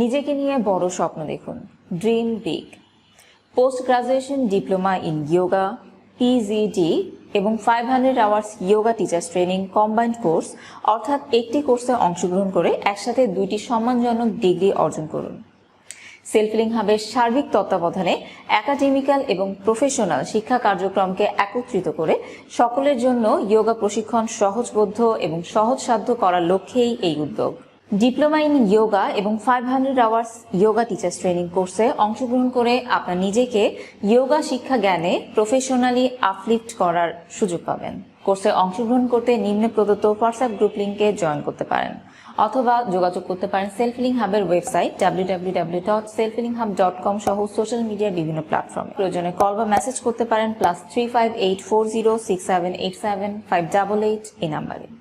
নিজেকে নিয়ে বড় স্বপ্ন দেখুন। Dream big post graduation diploma in yoga PGD এবং five hundred hours yoga teachers training combined course অর্থাৎ একটি কোর্সে অংশগ্রহণ করে একসাথে দুইটি সম্মানজনক ডিগ্রি অর্জন করুন। সেলফিলিং হাবের সার্বিক তত্ত্বাবধানে একাডেমিক্যাল এবং প্রফেশনাল শিক্ষা কার্যক্রমকে একত্রিত করে সকলের জন্য যোগা প্রশিক্ষণ সহজবোধ্য এবং সহজসাধ্য করার লক্ষ্যেই এই উদ্যোগ। ডিপ্লোমা ইন যোগা এবং five hundred hours yoga teachers training কোর্সে অংশগ্রহণ করে আপনার নিজেকে যোগা শিক্ষা জ্ঞানে প্রফেশনালি আপলিফট করার সুযোগ পাবেন। কোর্সে অংশগ্রহণ করতে নিম্নে প্রদত্ত হোয়াটসঅ্যাপ গ্রুপ লিঙ্কে জয়েন করতে পারেন। অথবা যোগাযোগ করতে পারেন সেলফিলিং হাবের website W dot selfiling hub dot com সহ সোশ্যাল মিডিয়ার বিভিন্ন প্ল্যাটফর্মে প্রয়োজনে কল বা মেসেজ করতে পারেন plus three five eight four zero six seven eight seven five double eight এই নাম্বারে